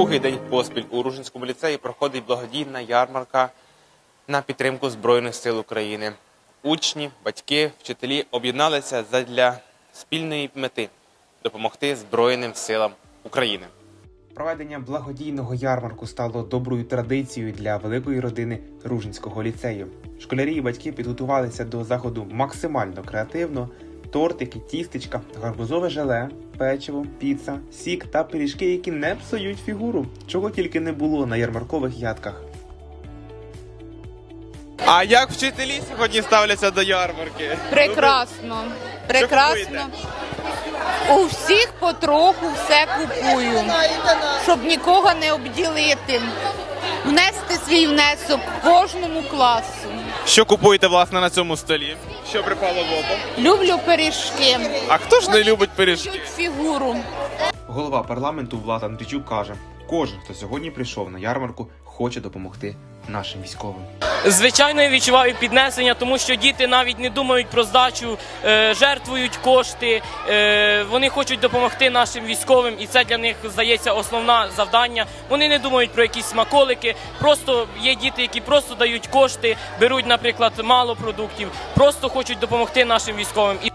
Другий день поспіль у Ружинському ліцеї проходить благодійна ярмарка на підтримку Збройних сил України. Учні, батьки, вчителі об'єдналися задля спільної мети допомогти Збройним силам України. Проведення благодійного ярмарку стало доброю традицією для великої родини Ружинського ліцею. Школярі і батьки підготувалися до заходу максимально креативно. Тортики, тістечка, гарбузове желе, печиво, піца, сік та пиріжки, які не псують фігуру, чого тільки не було на ярмаркових ядках. А як вчителі сьогодні ставляться до ярмарки? Прекрасно. Прекрасно. У всіх потроху все купую, щоб нікого не обділити. Внести свій внесок кожному класу. Що купуєте власне на цьому столі? Що припало в око? Люблю пиріжки. А хто ж не любить пиріжки? Фігуру. Голова парламенту Влад Андрійчук каже: кожен, хто сьогодні прийшов на ярмарку, хоче допомогти нашим військовим. Звичайно, я відчуваю піднесення, тому що діти навіть не думають про здачу, е, жертвують кошти. е, Вони хочуть допомогти нашим військовим, і це для них здається основне завдання. Вони не думають про якісь смаколики. Просто є діти, які просто дають кошти, беруть, наприклад, мало продуктів, просто хочуть допомогти нашим військовим.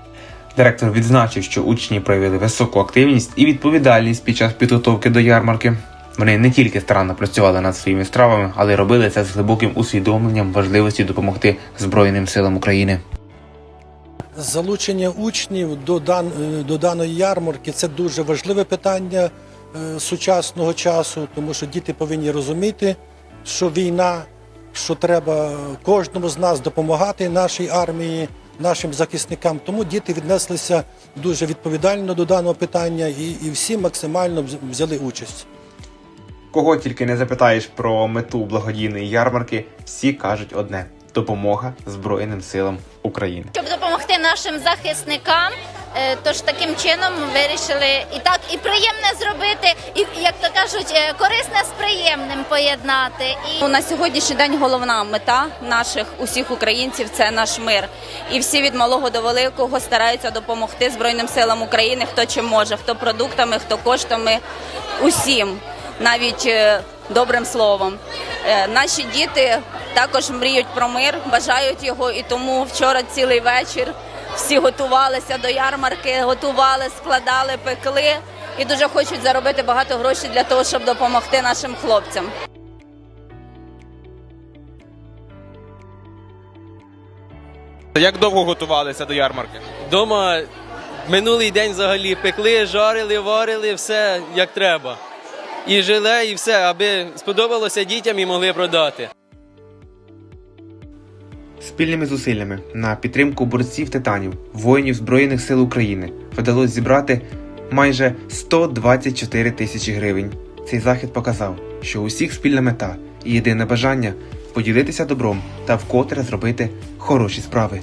Директор відзначив, що учні проявили високу активність і відповідальність під час підготовки до ярмарки. Вони не тільки старанно працювали над своїми стравами, але й робили це з глибоким усвідомленням важливості допомогти Збройним силам України. Залучення учнів до, дан, до даної ярмарки це дуже важливе питання е, сучасного часу, тому що діти повинні розуміти, що війна, що треба кожному з нас допомагати нашій армії, нашим захисникам. Тому діти віднеслися дуже відповідально до даного питання і, і всі максимально взяли участь. Кого тільки не запитаєш про мету благодійної ярмарки, всі кажуть одне: допомога Збройним силам України. щоб допомогти нашим захисникам. Е, Тож таким чином вирішили і так і приємне зробити, і як то кажуть, е, корисне з приємним поєднати. І Ну, На сьогоднішній день головна мета наших усіх українців це наш мир. І всі від малого до великого стараються допомогти Збройним силам України, хто чим може, хто продуктами, хто коштами, усім, навіть е, добрим словом. Наші діти також мріють про мир, бажають його, і тому вчора цілий вечір всі готувалися до ярмарки, готували, складали, пекли і дуже хочуть заробити багато грошей для того, щоб допомогти нашим хлопцям. Як довго готувалися до ярмарки? Дома минулий день взагалі пекли, жарили, варили, все як треба. І желе, і все, аби сподобалося дітям і могли продати. Спільними зусиллями на підтримку борців титанів, воїнів Збройних сил України вдалося зібрати майже 124 тисячі гривень. Цей захід показав, що усіх спільна мета і єдине бажання поділитися добром та вкотре зробити хороші справи.